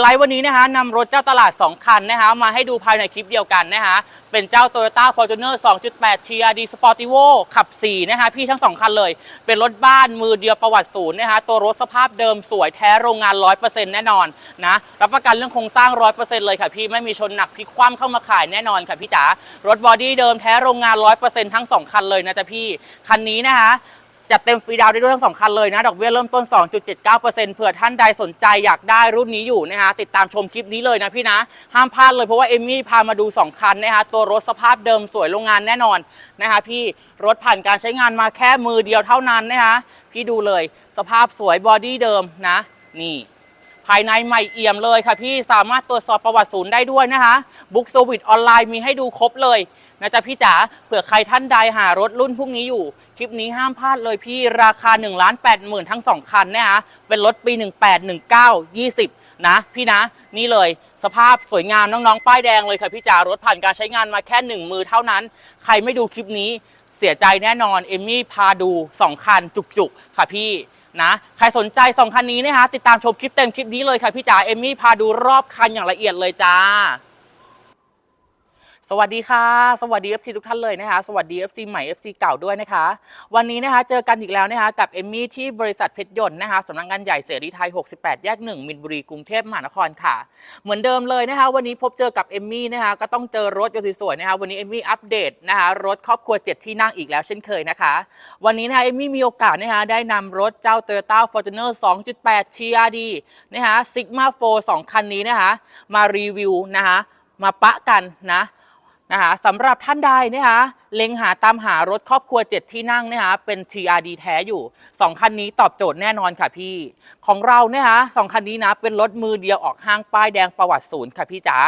ไลท์วันนี้นะคะนำรถเจ้าตลาด 2 คันนะคะมาให้ดูภายในคลิปเดียวกันนะคะเป็นเจ้า Toyota Fortuner 2.8 TRD Sportivo ขับ 4 นะคะพี่ทั้ง 2 คันเลย เป็นรถบ้านมือเดียวประวัติศูนย์นะคะตัวรถสภาพเดิมสวยแท้โรงงาน 100%แน่นอนนะรับประกันเรื่องโครงสร้าง 100%เลยค่ะพี่ไม่มีชนหนักพลิกคว่ำเข้ามาขายแน่นอนค่ะพี่จ๋ารถบอดี้เดิมแท้โรงงาน 100%ทั้ง 2 คันเลยนะจ๊ะพี่คันนี้นะคะ จัดเต็มฟรีดาวได้ด้วยทั้งสองคันเลยนะ ดอกเบี้ยเริ่มต้น 2.79%เผื่อท่านใดสนใจอยากได้รุ่นนี้อยู่นะคะติดตามชมคลิปนี้เลยนะพี่นะ ห้ามพลาดเลยเพราะว่าเอมมี่พามาดู 2 คันนะคะตัวรถสภาพเดิมสวยโรงงานแน่นอนนะคะพี่ รถผ่านการใช้งานมาแค่มือเดียวเท่านั้นนะคะพี่ดูเลยสภาพสวยบอดี้เดิมนะ นี่ภายในใหม่เอี่ยมเลยค่ะพี่สามารถตรวจสอบประวัติศูนย์ได้ด้วยนะคะบุ๊กโซวิตออนไลน์มีให้ดูครบเลยนะจ๊ะพี่จ๋าเผื่อใครท่านใดหารถรุ่นพวกนี้อยู่ คลิปนี้ห้ามพลาดเลยพี่ราคา1นึ่งล้านแปดหมื่นทั้ง 2 คันนะคะเป็นรถปี 18 19 20 นะ พี่นะนี่เลยสภาพสวยงามน้องๆ ป้ายแดงเลยค่ะพี่จ๋ารถผ่านการใช้งานมาแค่ 1 มือเท่านั้น ใครไม่ดูคลิปนี้เสียใจแน่นอน เอมมี่พาดู 2 คันจุกๆ ค่ะพี่นะใครสนใจสองคันนี้นะคะติดตามชมคลิปเต็มคลิปนี้เลยค่ะพี่จ๋าเอมมี่พาดูรอบคันอย่างละเอียดเลยจ้า สวัสดีค่ะ สวัสดี FC ทุกท่านเลยนะคะ สวัสดี FC ใหม่ FC เก่าด้วยนะคะ วันนี้นะคะเจอกันอีกแล้วนะคะกับเอมมี่ที่บริษัทเพชรยนต์นะคะสำนักงานใหญ่เสรีไทย 68 แยก 1 มินบุรีกรุงเทพมหานครค่ะ เหมือนเดิมเลยนะคะ วันนี้พบเจอกับเอมมี่นะคะก็ต้องเจอรถยนต์สวยๆนะคะวันนี้เอมมี่อัปเดตนะคะรถครอบครัว 7 ที่นั่งอีกแล้วเช่นเคยนะคะ วันนี้นะคะเอมมี่มีโอกาสนะคะได้นำรถเจ้า Toyota Fortuner 2.8 TRD นะคะ Sigma 4 2 คันนี้นะคะมารีวิวนะคะมาปะกันนะ นะคะสำหรับท่านใดนะคะเล็งหาตามหารถครอบครัว 7 ที่นั่งนะคะเป็น TRD แท้อยู่ 2 คันนี้ตอบโจทย์แน่นอนค่ะพี่ ของเราเนี่ยคะสองคันนี้นะเป็นรถมือเดียวออกห้างป้ายแดงประวัติศูนย์ค่ะพี่จ๋า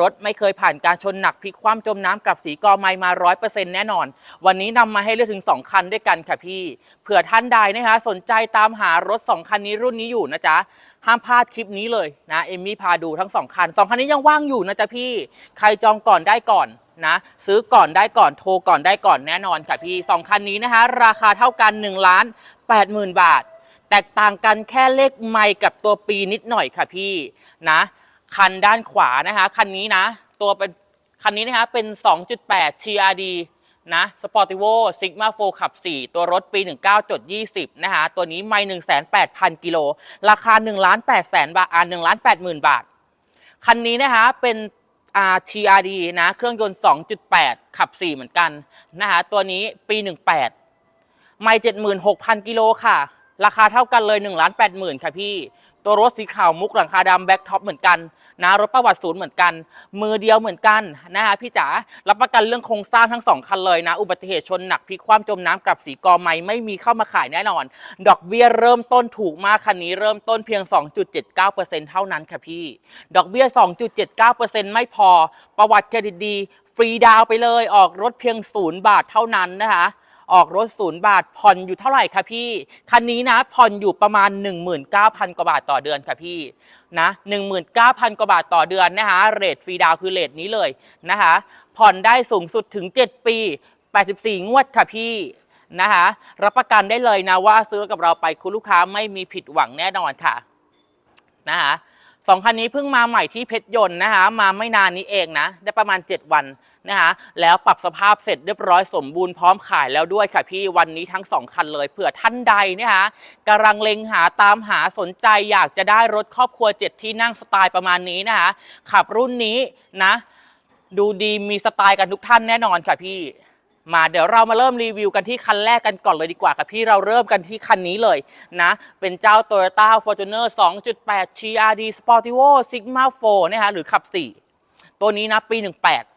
รถไม่เคยผ่านการชนหนักพลิกคว่ำจมน้ำกับสีกอไม้มา 100%แน่นอน วันนี้นำมาให้เลือกถึง 2 คันด้วยกันค่ะพี่เผื่อท่านใดนะคะสนใจตามหารถ 2 คันนี้รุ่นนี้อยู่นะจ๊ะห้ามพลาดคลิปนี้เลยนะเอมมี่พาดูทั้งสองคันสองคันนี้ยังว่างอยู่นะจ๊ะพี่ ใครจองก่อนได้ก่อน นะซื้อก่อนได้ก่อนโทรก่อนได้ก่อนแน่นอนค่ะพี่สองคันนี้นะคะ ราคาเท่ากัน1ล้าน8 0,000 บาท แตกต่างกันแค่เลขไมล์กับตัวปีนิดหน่อยค่ะพี่นะคันด้านขวานะคะคันนี้นะ ตัวเป็นคันนี้นะคะเป็น 2.8 TRD นะ Sportivo Sigma 4ขับ 4 ตัวรถปี 19.20 นะคะตัวนี้ไม่108,000 กิโลราคา1ล้าน8แสนบาทอ่า1ล้าน8หมื่นบาท คันนี้นะคะเป็น TRD นะ เครื่องยนต์ 2.8 ขับ 4 เหมือนกันนะคะตัวนี้ปี 18 ไม่ 76,000 กิโลค่ะ ราคาเท่ากันเลย1ล้าน8หมื่นค่ะพี่ ตัวรถสีขาวมุกหลังคาดำแบ็คท็อปเหมือนกันนะรถประวัติศูนย์เหมือนกัน มือเดียวเหมือนกันนะคะพี่จ๋ารับประกันเรื่องโครงสร้างทั้งสองคันเลยนะ อุบัติเหตุชนหนักพลิกคว่ำจมน้ำกับสีกอไม้ไม่มีเข้ามาขายแน่นอน ดอกเบี้ยเริ่มต้นถูกมากคันนี้เริ่มต้นเพียง 2.79%เท่านั้นค่ะพี่ ดอกเบี้ย 2.79%ไม่พอประวัติเครดิตดี ฟรีดาวไปเลยออกรถเพียงศูนย์บาทเท่านั้นนะคะ ออกรถศูนย์บาทผ่อนอยู่เท่าไหร่คะพี่ คันนี้นะผ่อนอยู่ประมาณ 19,000 กว่าบาทต่อเดือนค่ะพี่นะ19,000 กว่าบาทต่อเดือนนะคะเรทฟรีดาวคือเรทนี้เลยนะคะผ่อนได้สูงสุดถึง 7 ปี 84 งวดค่ะพี่นะคะรับประกันได้เลยนะว่าซื้อกับเราไปคุณลูกค้าไม่มีผิดหวังแน่นอนค่ะนะคะสองคันนี้เพิ่งมาใหม่ที่เพชรยนต์นะคะมาไม่นานนี้เองนะ ได้ประมาณ 7 วัน นะคะแล้วปรับสภาพเสร็จเรียบร้อยสมบูรณ์พร้อมขายแล้วด้วยค่ะพี่วันนี้ทั้ง 2 คันเลยเผื่อท่านใดนะคะกำลังเล็งหาตามหาสนใจอยากจะได้รถครอบครัว 7 ที่นั่งสไตล์ประมาณนี้นะคะขับรุ่นนี้นะดูดีมีสไตล์กันทุกท่านแน่นอนค่ะพี่มาเดี๋ยวเรามาเริ่มรีวิวกันที่คันแรกกันก่อนเลยดีกว่าค่ะพี่เราเริ่มกันที่คันนี้เลยนะ เป็นเจ้า Toyota Fortuner 2.8 TRD Sportivo Sigma 4นะคะหรือขับ 4 ตัวนี้นะปี 18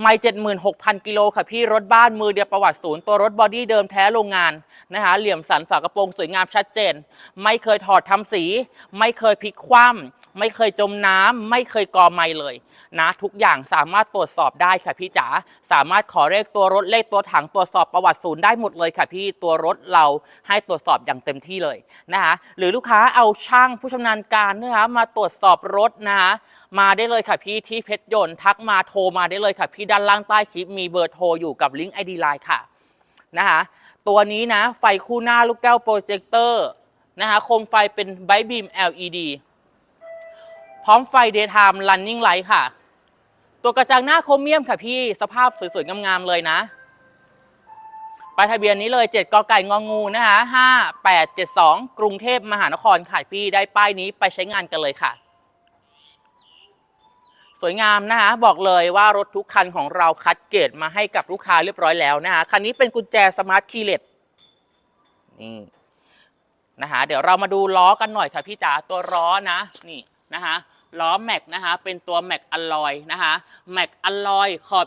ไม่เจ็ดหมื่นหกพันกิโลค่ะพี่รถบ้านมือเดียวประวัติศูนย์ตัวรถบอดี้เดิมแท้โรงงานนะคะเหลี่ยมสันฝากระโปรงสวยงามชัดเจน ไม่เคยถอดทำสี ไม่เคยพลิกคว่ำ ไม่เคยจมน้ำไม่เคยกอไม้เลยนะทุกอย่างสามารถตรวจสอบได้ค่ะพี่จ๋าสามารถขอเลขตัวรถเลขตัวถังตรวจสอบประวัติศูนย์ได้หมดเลยค่ะพี่ตัวรถเราให้ตรวจสอบอย่างเต็มที่เลยนะคะหรือลูกค้าเอาช่างผู้ชำนาญการนะคะมาตรวจสอบรถนะคะมาได้เลยค่ะพี่ที่เพชรยนต์ทักมาโทรมาได้เลยค่ะ พี่ด้านล่างใต้คลิปมีเบอร์โทรอยู่กับลิงก์ไอดีไลน์ค่ะนะคะตัวนี้นะไฟคู่หน้าลูกแก้วโปรเจคเตอร์นะคะโคมไฟเป็นไบบีม LED พร้อมไฟ daytime running light ค่ะ ตัวกระจังหน้าโครเมียมค่ะพี่สภาพสวยๆงามๆเลยนะป้ายทะเบียนนี้เลย 7กไก่งองูนะคะ5872 กรุงเทพมหานครค่ะพี่ได้ป้ายนี้ไปใช้งานกันเลยค่ะ สวยงามนะคะบอกเลยว่ารถทุกคันของเราคัดเกรดมาให้กับลูกค้าเรียบร้อยแล้วนะคะคันนี้เป็นกุญแจสมาร์ทคีย์เลสนี่นะคะเดี๋ยวเรามาดูล้อกันหน่อยค่ะพี่จ๋าตัวล้อนะนี่นะคะ ล้อแม็กนะคะเป็นตัวแม็กอลลอยนะคะแม็กอลลอยขอบ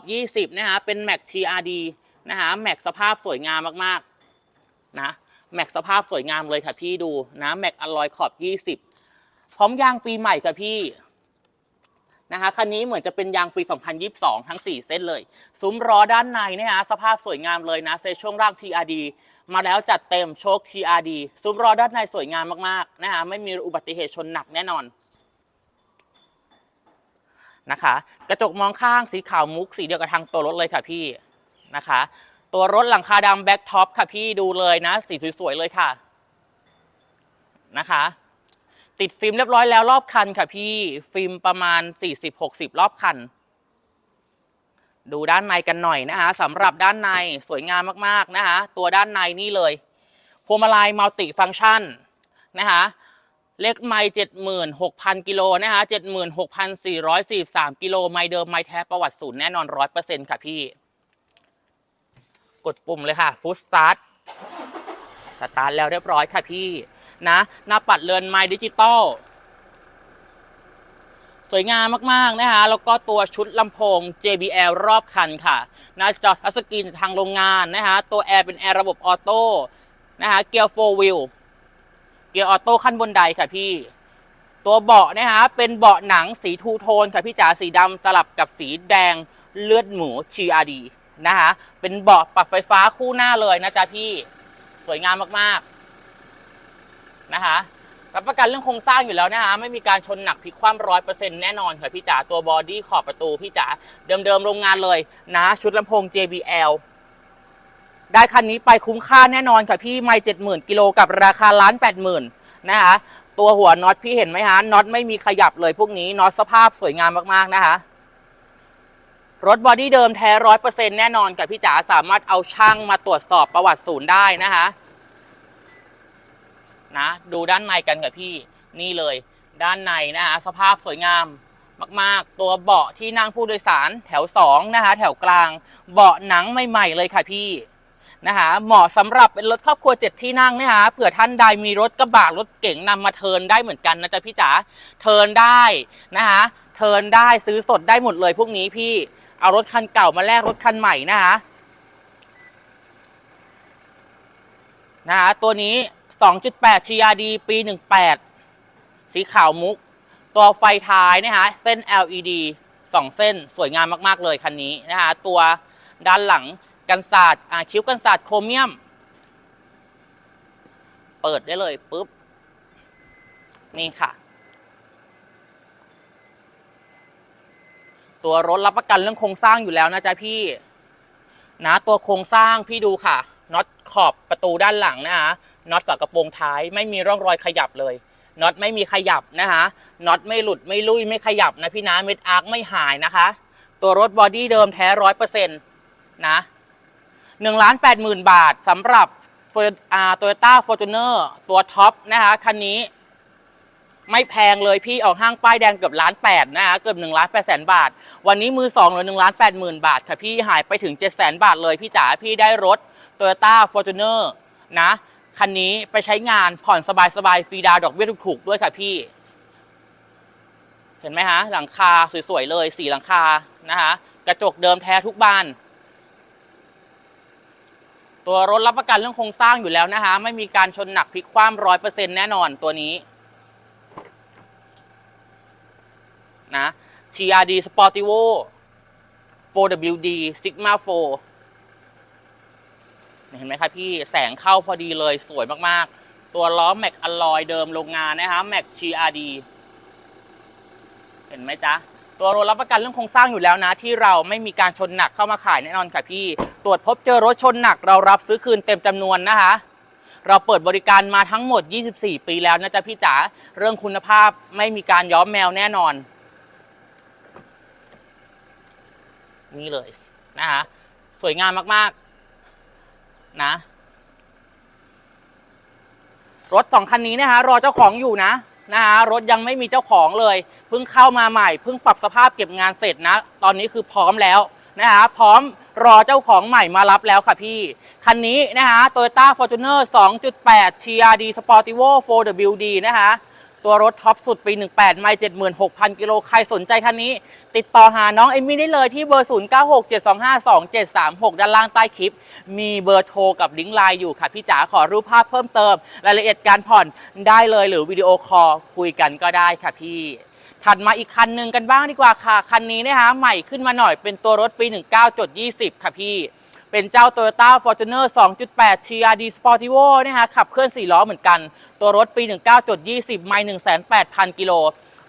20 นะคะเป็นแม็ก TRD นะคะแม็กสภาพสวยงามมากๆนะแม็กสภาพสวยงามเลยค่ะพี่ดูนะแม็กอลลอยขอบ 20 พร้อมยางปีใหม่ค่ะพี่นะคะคันนี้เหมือนจะเป็นยางปี 2022 ทั้ง 4 เส้นเลย ซุ้มล้อด้านในเนี่ยนะสภาพสวยงามเลยนะเซช่วงล่าง TRD มาแล้วจัดเต็มโชค TRD ซุ้มล้อด้านในสวยงามมากๆนะคะไม่มีอุบัติเหตุชนหนักแน่นอน นะคะ กระจกมองข้างสีขาวมุกสีเดียวกับทางตัวรถเลยค่ะพี่นะคะ ตัวรถหลังคาดำแบ็คท็อปค่ะพี่ดูเลยนะ สีสวยๆเลยค่ะนะคะ ติดฟิล์มเรียบร้อยแล้วรอบคันค่ะพี่ฟิล์มประมาณ 40-60 รอบคัน ดูด้านในกันหน่อยนะคะสำหรับด้านในสวยงามมากๆนะคะ ตัวด้านในนี่เลยพวงมาลัยมัลติฟังก์ชันนะคะ เลขไมล์76,000กิโลนะคะ76,443กิโลไมล์เดิมไมล์แท้ประวัติศูนย์แน่นอน100%ค่ะพี่ กดปุ่มเลยค่ะฟูสตาร์ทสตาร์ทแล้วเรียบร้อยค่ะพี่ นะ หน้าปัดเรือนไม้ดิจิตอลสวยงามมาก ๆ นะคะ แล้วก็ตัวชุดลำโพง JBL รอบคันค่ะ หนะจอทัชสกรีนทางโรงงานนะคะ ตัวแอร์เป็นแอร์ระบบออโต้นะคะ เกียร์โฟวิล เกียร์ออโต้ขั้นบนไดค่ะพี่ ตัวเบาะนะคะเป็นเบาะหนังสีทูโทนค่ะพี่จ๋าสีดำสลับกับสีแดงเลือดหมู TRD นะคะเป็นเบาะปรับไฟฟ้าคู่หน้าเลยนะจ๊ะพี่สวยงามมากๆนะคะรับประกันเรื่องโครงสร้างอยู่แล้วนะคะไม่มีการชนหนักพลิกคว่ำร้อยเปอร์เซ็นต์แน่นอนค่ะพี่จ๋าตัวบอดี้ขอบประตูพี่จ๋าเดิมๆโรงงานเลยนะ ชุดลำโพง JBL ได้คันนี้ไปคุ้มค่าแน่นอนค่ะพี่ไม่เจ็ดหมื่นกิโลกับราคาล้านแปดหมื่นนะคะตัวหัวน็อตพี่เห็นไหมฮะน็อตไม่มีขยับเลยพวกนี้น็อตสภาพสวยงามมากๆนะคะรถบอดี้เดิมแท้ร้อยเปอร์เซ็นต์แน่นอนกับพี่จ๋าสามารถเอาช่างมาตรวจสอบประวัติศูนย์ได้นะคะนะดูด้านในกันกับพี่นี่เลย ด้านในนะคะสภาพสวยงามมากๆ ตัวเบาะที่นั่งผู้โดยสารแถว2นะคะแถวกลาง เบาะหนังใหม่ ๆ เลยค่ะพี่ นะคะเหมาะสำหรับเป็นรถครอบครัวเจ็ดที่นั่งนะคะเผื่อท่านใดมีรถกระบะรถเก๋งนำมาเทินได้เหมือนกันนะจ๊ะพี่จ๋าเทินได้นะคะเทินได้ซื้อสดได้หมดเลยพวกนี้พี่เอารถคันเก่ามาแลกรถคันใหม่นะคะนะคะตัวนี้ 2.8 TRD ปี 18 สีขาวมุก ตัวไฟท้ายนะคะเส้น LED 2 เส้นสวยงามมาก ๆ เลยคันนี้นะคะตัวด้านหลัง กันศาสตร์อ่าคิ้วกันศาสตร์โครเมียม เปิดได้เลยปุ๊บ นี่ค่ะ ตัวรถรับประกันเรื่องโครงสร้างอยู่แล้วนะจ๊ะพี่ นะตัวโครงสร้างพี่ดูค่ะน็อตขอบประตูด้านหลังนะคะน็อตฝากระโปรงท้ายไม่มีร่องรอยขยับเลยน็อตไม่มีขยับนะคะน็อตไม่หลุดไม่ลุยไม่ขยับนะพี่นะเม็ดอาร์คไม่หายนะคะ ตัวรถบอดี้เดิมแท้ร้อยเปอร์เซ็นต์นะ หนึ่งล้านแปดหมื่นบาทสำหรับโตโยต้าฟอร์จูเนอร์ตัวท็อปนะคะคันนี้ไม่แพงเลยพี่ออกห้างป้ายแดงเกือบล้านแปดนะคะเกือบหนึ่งล้านแปดแสนบาท วันนี้มือสองเหลือหนึ่งล้านแปดหมื่นบาทค่ะพี่หายไปถึงเจ็ดแสนบาทเลยพี่จ๋าพี่ได้รถ Toyota Fortuner นะคันนี้ไปใช้งานผ่อนสบายๆฟรีดาวดอกเบี้ยถูกๆด้วยค่ะพี่ เห็นไหมฮะ หลังคาสวยๆเลยสีหลังคานะคะกระจกเดิมแท้ทุกบาน ตัวรถรับประกันเรื่องโครงสร้างอยู่แล้วนะคะ ไม่มีการชนหนักพลิกคว่ำร้อยเปอร์เซ็นต์แน่นอนตัวนี้นะ TRD Sportivo 4WD Sigma 4เห็นไหมคะพี่แสงเข้าพอดีเลยสวยมากๆ ตัวล้อแม็กอลอยเดิมโรงงานนะคะแม็ก GRD เห็นไหมจ๊ะ ตัวรถรับประกันเรื่องโครงสร้างอยู่แล้วนะ ที่เราไม่มีการชนหนักเข้ามาขายแน่นอนค่ะพี่ ตรวจพบเจอรถชนหนัก เรารับซื้อคืนเต็มจำนวนนะคะ เราเปิดบริการมาทั้งหมด 24 ปีแล้วนะจ๊ะพี่จ๋าเรื่องคุณภาพไม่มีการย้อมแมวแน่นอน นี่เลยนะคะสวยงามมากๆ นะ รถสองคันนี้นะคะรอเจ้าของอยู่นะนะคะรถยังไม่มีเจ้าของเลย เพิ่งเข้ามาใหม่ เพิ่งปรับสภาพเก็บงานเสร็จนะ ตอนนี้คือพร้อมแล้ว นะคะพร้อมรอเจ้าของใหม่มารับแล้วค่ะพี่ คันนี้นะคะ Toyota Fortuner 2.8 TRD Sportivo 4WD นะคะตัวรถท็อปสุดปี 18 ไม่76,000 กิโล ใครสนใจคันนี้ ติดต่อหาน้องเอมี่ได้เลยที่เบอร์ 0967252736 ด้านล่างใต้คลิป มีเบอร์โทรกับลิงก์ไลน์อยู่ค่ะพี่จ๋าขอรูปภาพเพิ่มเติม รายละเอียดการผ่อนได้เลยหรือวิดีโอคอลคุยกันก็ได้ค่ะพี่ ถัดมาอีกคันหนึ่งกันบ้างดีกว่าค่ะ คันนี้นะคะใหม่ขึ้นมาหน่อยเป็นตัวรถปี 19.20 ค่ะพี่ เป็นเจ้า Toyota Fortuner 2.8 TRD Sportivo นะคะขับเคลื่อน 4 ล้อเหมือนกัน ตัวรถปี 19.20 ไมล์108,000 กิโล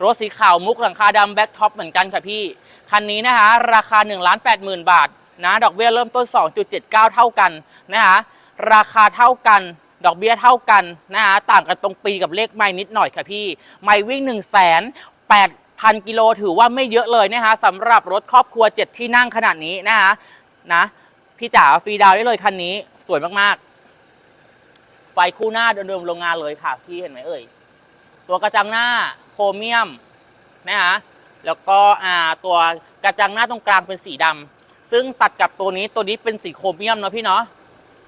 รถสีขาวมุกหลังคาดำแบ็คท็อปเหมือนกันค่ะพี่ คันนี้นะคะราคา 1 8 0 0 0 0 บาทนะดอกเบี้ยเริ่มต้น 2.79 เท่ากันนะคะราคาเท่ากันดอกเบี้ยเท่ากันนะคะต่างกันตรงปีกับเลขไมล์นิดหน่อยค่ะพี่ ไมล์วิ่ง 1 8 0 0 0 กิโลถือว่าไม่เยอะเลยนะคะสำหรับรถครอบครัว 7 ที่นั่งขนาดนี้นะคะนะพี่จ๋าฟรีดาวได้เลยคันนี้สวยมากๆ ไฟคู่หน้าเดิมๆโรงงานเลยค่ะ พี่เห็นไหมเอ่ย ตัวกระจังหน้าโครเมียมนะคะแล้วก็อ่าตัวกระจังหน้าตรงกลางเป็นสีดำซึ่งตัดกับตัวนี้ตัวนี้เป็นสีโครเมียมเนาะพี่เนาะ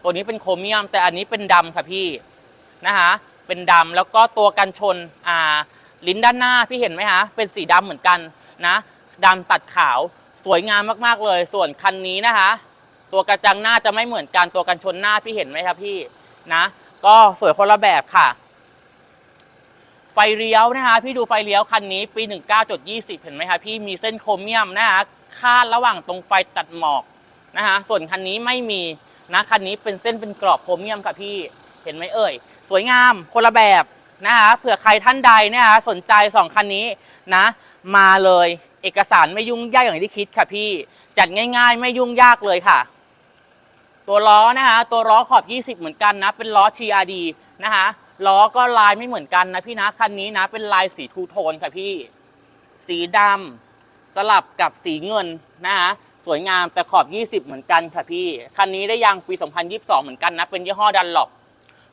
ตัวนี้เป็นโครเมียม แต่อันนี้เป็นดำค่ะพี่นะคะเป็นดำแล้วก็ตัวกันชนอ่า ลิ้นด้านหน้าพี่เห็นไหมคะเป็นสีดำเหมือนกันนะดำตัดขาวสวยงามมากๆเลย ส่วนคันนี้นะคะ ตัวกระจังหน้าจะไม่เหมือนกันตัวกันชนหน้าพี่เห็นไหมครับพี่นะ ก็สวยคนละแบบค่ะ ไฟเลี้ยวนะคะ พี่ดูไฟเลี้ยวคันนี้ปี 19.20 เห็นไหมคะพี่มีเส้นโครเมียมนะคะคาดระหว่างตรงไฟตัดหมอกนะคะส่วนคันนี้ไม่มีนะคันนี้เป็นเส้นเป็นกรอบโครเมียมค่ะพี่เห็นไหมเอ่ย สวยงามคนละแบบ นะคะเผื่อใครท่านใดนะคะสนใจสองคันนี้นะ มาเลยเอกสารไม่ยุ่งยากอย่างที่คิดค่ะพี่ จัดง่ายๆ ไม่ยุ่งยากเลยค่ะ ตัวล้อนะคะตัวล้อขอบ 20 เหมือนกันนะ เป็นล้อ TRD นะคะล้อก็ลายไม่เหมือนกันนะพี่นะคันนี้นะเป็นลายสีทูโทนค่ะพี่ สีดำสลับกับสีเงินนะคะสวยงามแต่ขอบ 20 เหมือนกันค่ะพี่ คันนี้ได้ยางปี 2022 เหมือนกันนะ เป็นยี่ห้อดันหลบ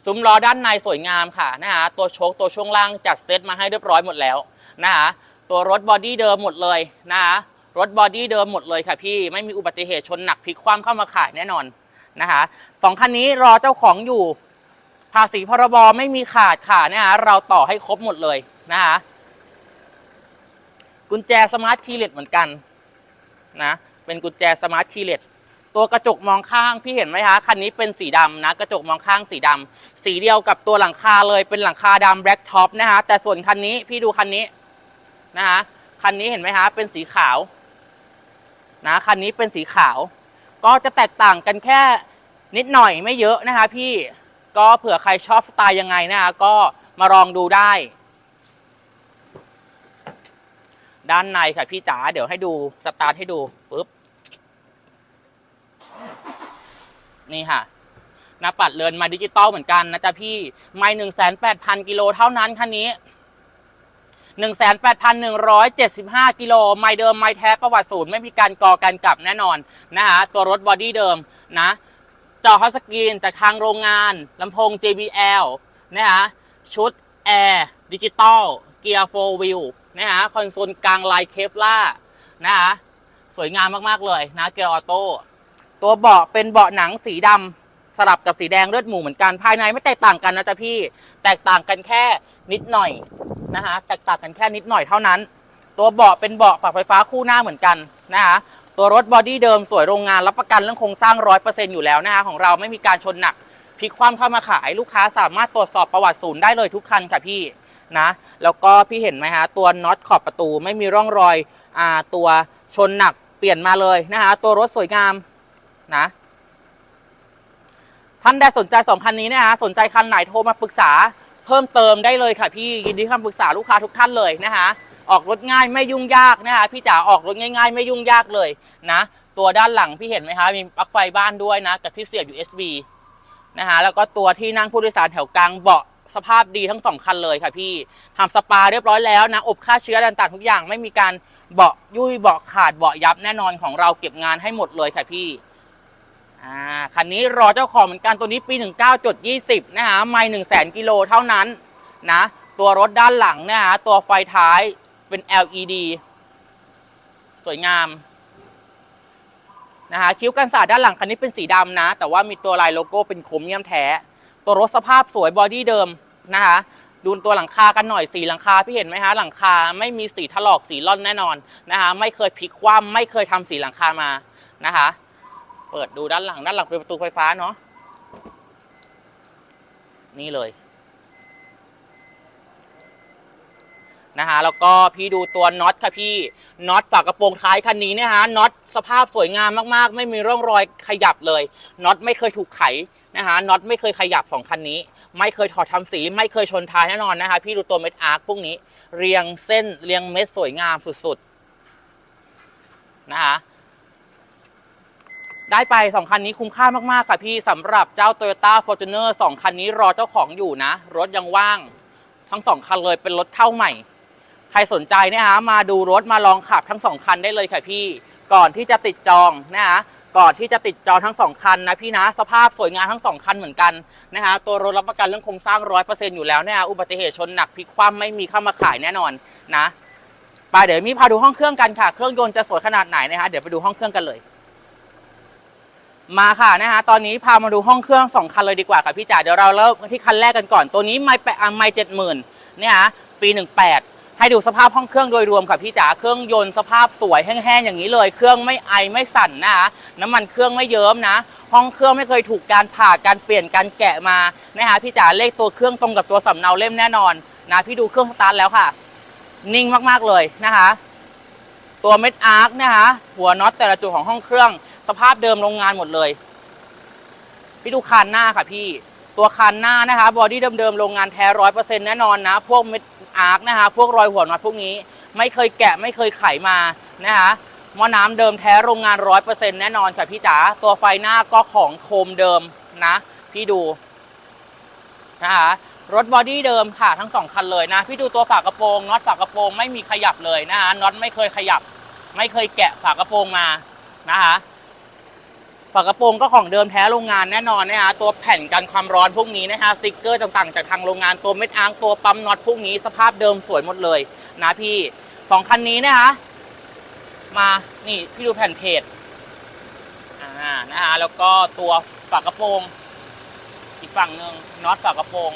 ซุ้มล้อด้านในสวยงามค่ะนะคะตัวโชคตัวช่วงล่างจัดเซตมาให้เรียบร้อยหมดแล้วนะคะตัวรถบอดี้เดิมหมดเลยนะคะรถบอดี้เดิมหมดเลยค่ะพี่ไม่มีอุบัติเหตุชนหนักพลิกคว่ำเข้ามาขายแน่นอนนะคะสองคันนี้รอเจ้าของอยู่ ภาษีพรบไม่มีขาดค่ะนะคะเราต่อให้ครบหมดเลยนะคะกุญแจสมาร์ทคีย์เลสเหมือนกันนะเป็นกุญแจสมาร์ทคีย์เลส ตัวกระจกมองข้างพี่เห็นไหมคะคันนี้เป็นสีดำนะกระจกมองข้างสีดำสีเดียวกับตัวหลังคาเลยเป็นหลังคาดำแบล็กท็อปนะคะแต่ส่วนคันนี้พี่ดูคันนี้นะคะคันนี้เห็นไหมคะเป็นสีขาวนะคันนี้เป็นสีขาว ก็จะแตกต่างกันแค่นิดหน่อยไม่เยอะนะคะพี่ก็เผื่อใครชอบสไตล์ยังไงนะคะก็มาลองดูได้ ด้านในค่ะพี่จ๋าเดี๋ยวให้ดูสตาร์ทให้ดูปุ๊บ นี่ค่ะหน้าปัดเรือนมาดิจิตอลเหมือนกันนะจ๊ะพี่ ไม่หนึ่งแสนแปดพันกิโลเท่านั้นคันนี้18,175กิโลไม่เดิมไม่แท้ประวัติศูนย์ไม่มีการกอการกลับแน่นอนนะคะตัวรถบอดี้เดิมนะจอทัชสกรีนจากทางโรงงานลำโพง JBL นะคะชุดแอร์ดิจิตอลเกียร์โฟวิลนะคะคอนโซลกลางลายเคฟล่านะคะสวยงามมาก ๆ เลยนะเกียร์ออโต้ ตัวเบาะเป็นเบาะหนังสีดำสลับกับสีแดงเลือดหมูเหมือนกันภายในไม่แตกต่างกันนะจ๊ะพี่ แตกต่างกันแค่นิดหน่อยนะคะแตกต่างกันแค่นิดหน่อยเท่านั้น ตัวเบาะเป็นเบาะปรับไฟฟ้าคู่หน้าเหมือนกันนะคะตัวรถบอดี้เดิมสวยโรงงานรับประกันเรื่องโครงสร้างร้อยเปอร์เซ็นต์อยู่แล้วนะคะของเราไม่มีการชนหนักพลิกคว่ำเข้ามาขายลูกค้าสามารถตรวจสอบประวัติศูนย์ได้เลยทุกคันค่ะพี่นะแล้วก็พี่เห็นไหมฮะตัวน็อตขอบประตูไม่มีร่องรอยอ่าตัวชนหนักเปลี่ยนมาเลยนะคะตัวรถสวยงาม นะ ท่านใดสนใจสองคันนี้นะคะสนใจคันไหนโทรมาปรึกษาเพิ่มเติมได้เลยค่ะ พี่ยินดีคำปรึกษาลูกค้าทุกท่านเลยนะคะออกรถง่ายไม่ยุ่งยากนะคะพี่จ๋าออกรถง่าย ๆ ไม่ยุ่งยากเลยนะ ตัวด้านหลังพี่เห็นไหมคะมีปลั๊กไฟบ้านด้วยนะกับที่เสียบ USB นะคะแล้วก็ตัวที่นั่งผู้โดยสารแถวกลางเบาะสภาพดีทั้งสองคันเลยค่ะพี่ทำสปาเรียบร้อยแล้วนะ อบฆ่าเชื้อต่างๆทุกอย่างไม่มีการเบาะยุ่ยเบาะขาดเบาะยับแน่นอนของเราเก็บงานให้หมดเลยค่ะพี่ อ่าคันนี้รอเจ้าของเหมือนกันตัวนี้ปี 19.20 นะคะไม่1 0 0 0 0 0กิโลเท่านั้นนะตัวรถด้านหลังนะคะตัวไฟท้ายเป็น LED สวยงามนะคะคิ้วกันสาดด้านหลังคันนี้เป็นสีดำนะ แต่ว่ามีตัวลายโลโก้เป็นโครเมียมแท้ ตัวรถสภาพสวยบอดี้เดิมนะคะดูตัวหลังคากันหน่อยสีหลังคาพี่เห็นไหมคะหลังคาไม่มีสีถลอกสีร่อนแน่นอนนะคะไม่เคยพลิกคว่ำไม่เคยทำสีหลังคามานะคะ เปิดดูด้านหลังด้านหลังเป็นประตูไฟฟ้าเนาะนี่เลยนะคะแล้วก็พี่ดูตัวน็อตค่ะพี่น็อตฝากระโปรงท้ายคันนี้เนี่ยฮะน็อตสภาพสวยงามมากๆ ไม่มีร่องรอยขยับเลยน็อตไม่เคยถูกไขนะคะน็อตไม่เคยขยับสองคันนี้ ไม่เคยถอดทำสี ไม่เคยชนท้ายแน่นอนนะคะพี่ดูตัวเม็ดอาร์คพวกนี้ เรียงเส้นเรียงเม็ดสวยงามสุดๆนะคะ ได้ไป 2 คันนี้คุ้มค่ามาก ๆ ค่ะพี่สำหรับเจ้า Toyota Fortuner 2 คันนี้รอเจ้าของอยู่นะ รถยังว่าง ทั้ง 2 คันเลยเป็นรถเท่าใหม่ ใครสนใจนะฮะมาดูรถมาลองขับทั้ง 2 คันได้เลยค่ะพี่ ก่อนที่จะติดจองนะฮะก่อนที่จะติดจองทั้ง 2 คันนะพี่นะ สภาพสวยงามทั้ง 2 คันเหมือนกันนะฮะตัวรถรับประกันเรื่องโครงสร้าง 100%อยู่แล้วนะฮะอุบัติเหตุชนหนักพลิกคว่ำไม่มีเข้ามาขายแน่นอนนะไปเดี๋ยวมีพาดูห้องเครื่องกันค่ะ เครื่องยนต์จะสวยขนาดไหนนะฮะเดี๋ยวไปดูห้องเครื่องกันเลย มาค่ะนะฮะตอนนี้พามาดูห้องเครื่อง 2 คันเลยดีกว่าค่ะพี่จ๋าเดี๋ยวเราเริ่มที่คันแรกกันก่อน ตัวนี้ไม่แปะไม่เจ็ดหมื่นเนี่ยฮะปี 18 ให้ดูสภาพห้องเครื่องโดยรวมค่ะพี่จ๋าเครื่องยนต์สภาพสวยแห้งๆอย่างนี้เลย เครื่องไม่ไอไม่สั่นนะคะน้ำมันเครื่องไม่เยิ้มนะ ห้องเครื่องไม่เคยถูกการผ่าการเปลี่ยนการแกะมานะคะพี่จ๋าเลขตัวเครื่องตรงกับตัวสำเนาเล่มแน่นอนนะพี่ดูเครื่องสตาร์ทแล้วค่ะ นิ่งมากๆเลยนะคะ ตัวเม็ดอาร์คนะคะหัวน็อตแต่ละจุดของห้องเครื่อง สภาพเดิมโรงงานหมดเลย พี่ดูคานหน้าค่ะพี่ ตัวคานหน้านะคะบอดี้เดิมๆโรงงานแท้ร้อยเปอร์เซ็นต์แน่นอนนะ พวกเม็ดอาร์คนะคะ พวกรอยหัวน็อตพวกนี้ ไม่เคยแกะไม่เคยไขมานะคะหม้อน้ำเดิมแท้โรงงานร้อยเปอร์เซ็นต์แน่นอนค่ะพี่จ๋าตัวไฟหน้าก็ของโคมเดิมนะ พี่ดูนะคะรถบอดี้เดิมค่ะทั้งสองคันเลยนะ พี่ดูตัวฝากระโปรงน็อตฝากระโปรงไม่มีขยับเลยนะคะน็อตไม่เคยขยับ ไม่เคยแกะฝากระโปรงมานะคะ ฝากระโปรงก็ของเดิมแท้โรงงานแน่นอนนะฮะตัวแผ่นกันความร้อนพวกนี้นะฮะสติกเกอร์ต่างๆจากทางโรงงานตัวเม็ดอ้างตัวปั๊มน็อตพวกนี้สภาพเดิมสวยหมดเลยนะพี่สองคันนี้นะคะมานี่พี่ดูแผ่นเพจอ่านะฮะแล้วก็ตัวฝากระโปรงอีกฝั่งหนึ่งน็อตฝากระโปรง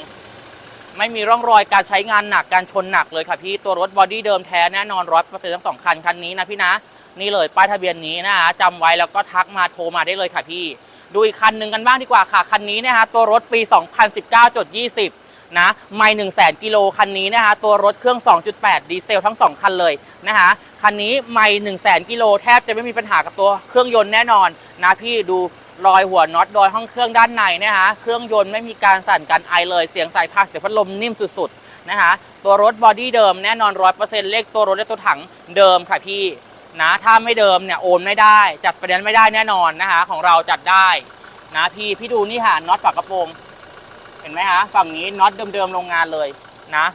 ไม่มีร่องรอยการใช้งานหนักการชนหนักเลยค่ะพี่ตัวรถบอดี้เดิมแท้แน่นอนร้อยเปอร์เซ็นต์ทั้งสองคันคันนี้นะพี่นะ นี่เลยป้ายทะเบียนนี้นะฮะจำไว้แล้วก็ทักมาโทรมาได้เลยค่ะพี่ ดูอีกคันหนึ่งกันบ้างดีกว่าค่ะ คันนี้นะฮะตัวรถปี 2019.20 นะไม่1 0 0 0 0 0กิโลคันนี้นะคะตัวรถเครื่อง 2.8 ดีเซลทั้ง 2 คันเลยนะคะคันนี้ไม่1 0 0 0 0 0กิโลแทบจะไม่มีปัญหากับตัวเครื่องยนต์แน่นอนนะพี่ดูรอยหัวน็อตรอยห้องเครื่องด้านในนะคะเครื่องยนต์ไม่มีการสั่นการไอเลย เสียงสายพากเสียงพัดลมนิ่มสุดๆนะคะตัวรถบอดี้เดิมแน่นอน100%เลขตัวรถและตัวถังเดิมค่ะพี่ นะถ้าไม่เดิมเนี่ยโอนไม่ได้ จัดไฟแนนซ์ไม่ได้แน่นอนนะคะของเราจัดได้นะพี่พี่ดูนี่ค่ะน็อตฝากระโปรงเห็นไหมคะฝั่งนี้น็อตเดิมๆโรงงานเลยนะ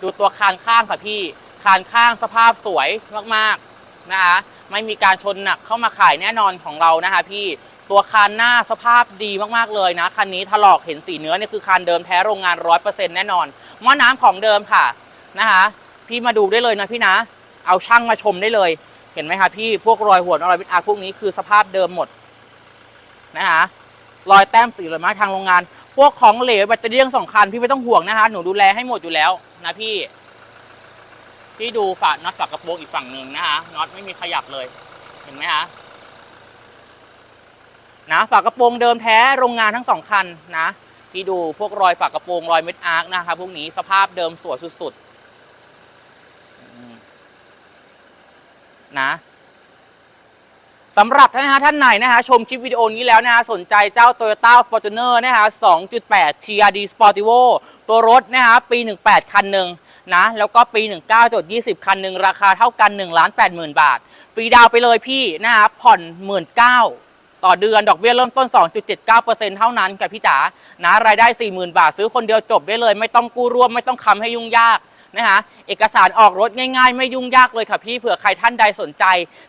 ดูตัวคานข้างค่ะพี่คานข้างสภาพสวยมากๆนะคะไม่มีการชนหนักเข้ามาขายแน่นอนของเรานะคะ พี่ตัวคานหน้าสภาพดีมากๆเลยนะคันนี้ถลอกเห็นสีเนื้อเนี่ยคือคานเดิมแท้โรงงานร้อยเปอร์เซ็นต์แน่นอนหม้อน้ำของเดิมค่ะนะคะ พี่มาดูได้เลยนะพี่นะ เอาช่างมาชมได้เลย เห็นไหมคะพี่พวกรอยหัวรอยวิตอาร์พวกนี้คือสภาพเดิมหมดนะคะรอยแต้มสีเลยมาทางโรงงาน พวกของเหลวแบตเตอรี่ทั้งสองคันพี่ไม่ต้องห่วงนะคะหนูดูแลให้หมดอยู่แล้วนะพี่ พี่ดูฝาน็อตฝากระโปรงอีกฝั่งหนึ่งนะคะน็อตไม่มีขยับเลย เห็นไหมคะนะฝากระโปรงเดิมแท้โรงงานทั้งสองคันนะพี่ดูพวกรอยฝากระโปรงรอยเม็ดอาร์คนะคะพวกนี้สภาพเดิมสวยสุดๆ นะสำหรับท่านนะฮะท่านไหนนะคะชมคลิปวิดีโอนี้แล้วนะคะสนใจเจ้า Toyota Fortuner นะคะ2.8 TRD Sportivo ตัวรถนะคะปี 18 คันหนึ่งนะแล้วก็ปี 19.20 คันหนึ่งราคาเท่ากัน1ล้าน80,000 บาท ฟรีดาวไปเลยพี่นะคะผ่อน 19,000ต่อเดือนดอกเบี้ยเริ่มต้น 2.79%เท่านั้นค่ะพี่จ๋านะรายได้ 40,000 บาท ซื้อคนเดียวจบได้เลย ไม่ต้องกู้ร่วมไม่ต้องค้ำให้ยุ่งยาก นะคะเอกสารออกรถง่ายๆ ไม่ยุ่งยากเลยค่ะพี่เผื่อใครท่านใดสนใจ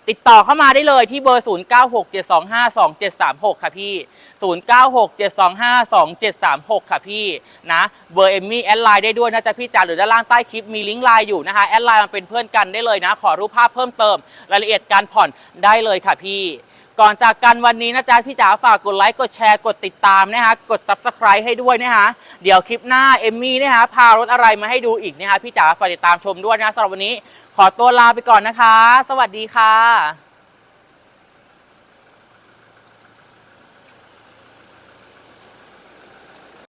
ติดต่อเข้ามาได้เลยที่เบอร์ 0967252736 ค่ะพี่ 0967252736 ค่ะพี่นะเบอร์เอมมี่แอดไลน์ได้ด้วยนะจ๊ะพี่จ๋าหรือด้านล่างใต้คลิปมีลิงก์ไลน์อยู่นะคะแอดไลน์มาเป็นเพื่อนกันได้เลยนะ ขอรูปภาพเพิ่มเติม รายละเอียดการผ่อนได้เลยค่ะพี่ ก่อนจากกันวันนี้นะจ๊ะพี่จ๋าฝากกดไลค์กดแชร์กดติดตามนะคะกด subscribe ให้ด้วยนะคะเดี๋ยวคลิปหน้าเอมมี่นะคะพารถอะไรมาให้ดูอีกนะฮะพี่จ๋าฝากติดตามชมด้วยนะสำหรับวันนี้ ขอตัวลาไปก่อนนะคะ สวัสดีค่ะ